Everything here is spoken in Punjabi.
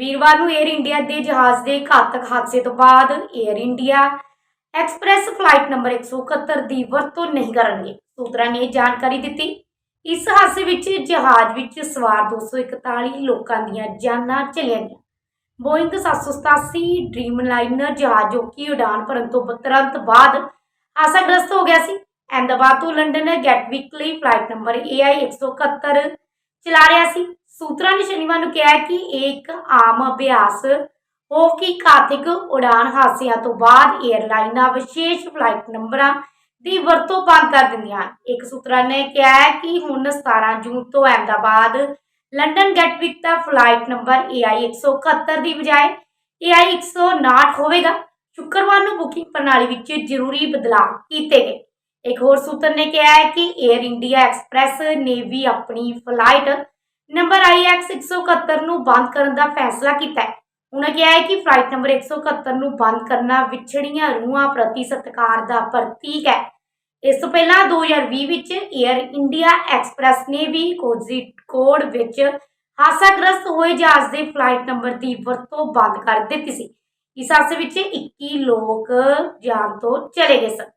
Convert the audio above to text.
ਵੀਰਵਾਰ ਨੂੰ 에ਅਰ ਇੰਡੀਆ ਦੇ ਜਹਾਜ਼ ਦੇ ਘਾਤਕ ਹਾਦਸੇ ਤੋਂ ਬਾਅਦ air India express flight number 171 ਦੀ ਵਰਤੋਂ ਨਹੀਂ ਕਰਨਗੇ। ਸੂਤਰਾਂ ਨੇ ਜਾਣਕਾਰੀ ਦਿੱਤੀ। ਇਸ ਹਾਦਸੇ ਵਿੱਚ ਜਹਾਜ਼ ਵਿੱਚ ਸਵਾਰ 241 ਲੋਕਾਂ ਦੀਆਂ ਜਾਨਾਂ ਚਲੀਆਂ ਗਈਆਂ। ਬੋਇੰਗ 787 ਡ੍ਰੀਮਲਾਈਨਰ ਜਹਾਜ਼ ਜੋ ਕਿ ਉਡਾਨ ਭਰਨ ਤੋਂ ਤੁਰੰਤ ਬਾਅਦ ਹਾਦਸਾਗ੍ਰਸਤ ਹੋ ਗਿਆ ਸੀ। ਅਹਿਮਦਾਬਾਦ ਤੋਂ ਲੰਡਨ ਗੈਟਵਿਕ ਲਈ ਫਲਾਈਟ ਨੰਬਰ AI 171 ਚਲਾ ਰਿਹਾ ਸੀ। ਸੂਤਰਾਂ ਨੇ ਸ਼ਨੀਵਾਰ ਨੂੰ ਕਿਹਾ ਕਿ ਇਹ ਇੱਕ ਆਮ ਅਭਿਆਸ ਹੋ ਕਿ ਘਾਤਕ ਉਡਾਨ ਹਾਦਸਿਆਂ ਤੋਂ ਬਾਅਦ 에ਅਰਲਾਈਨਾਂ ਵਿਸ਼ੇਸ਼ ਫਲਾਈਟ ਨੰਬਰਾਂ ਦੀ ਵਰਤੋਂ ਬੰਦ ਕਰ ਦਿੰਦੀਆਂ ਇੱਕ ਸੂਤਰਾਂ ਨੇ ਕਿਹਾ ਕਿ ਹੁਣ 17 ਜੂਨ ਤੋਂ ਅਹਿਮਦਾਬਾਦ, ਲੰਡਨ ਗੈਟਵਿਕ ਦਾ ਫਲਾਈਟ ਨੰਬਰ AI 171 ਦੀ ਬਜਾਏ AI 159 ਹੋਵੇਗਾ। ਸ਼ੁੱਕਰਵਾਰ ਨੂੰ ਬੁਕਿੰਗ ਪ੍ਰਣਾਲੀ ਵਿੱਚ ਜ਼ਰੂਰੀ ਬਦਲਾਅ ਕੀਤੇ ਗਏ। ਇੱਕ ਹੋਰ ਸੂਤਰ ਨੇ ਕਿਹਾ ਹੈ ਕਿ 에ਅਰ ਇੰਡੀਆ ਐਕਸਪ੍ਰੈਸ ਨੇ ਵੀ ਆਪਣੀ ਫਲਾਈਟ ਨੰਬਰ IX 171 ਨੂੰ ਬੰਦ ਕਰਨ ਦਾ ਫੈਸਲਾ ਕੀਤਾ ਹੈ। ਉਹਨਾਂ ਕਿਹਾ ਹੈ ਕਿ ਫਲਾਈਟ ਨੰਬਰ 171 ਨੂੰ ਬੰਦ ਕਰਨਾ ਵਿਛੜੀਆਂ ਰੂਹਾਂ ਪ੍ਰਤੀ ਸਤਿਕਾਰ ਦਾ ਪ੍ਰਤੀਕ ਹੈ। ਇਸ ਤੋਂ ਪਹਿਲਾਂ 2020 ਵਿੱਚ 에ਅਰ ਇੰਡੀਆ ਐਕਸਪ੍ਰੈਸ ਨੇ ਵੀ ਕੋਡ ਵਿੱਚ ਹਾਸਾਗ੍ਰਸਤ ਹੋਏ ਜਹਾਜ਼ ਦੇ ਫਲਾਈਟ ਨੰਬਰ ਦੀ ਵਰਤੋਂ ਬੰਦ ਕਰ ਦਿੱਤੀ ਸੀ। ਇਸ ਹਾਦਸੇ ਵਿੱਚ 21 ਲੋਕ ਜਾਨ ਤੋਂ ਚਲੇ ਗਏ ਸਨ।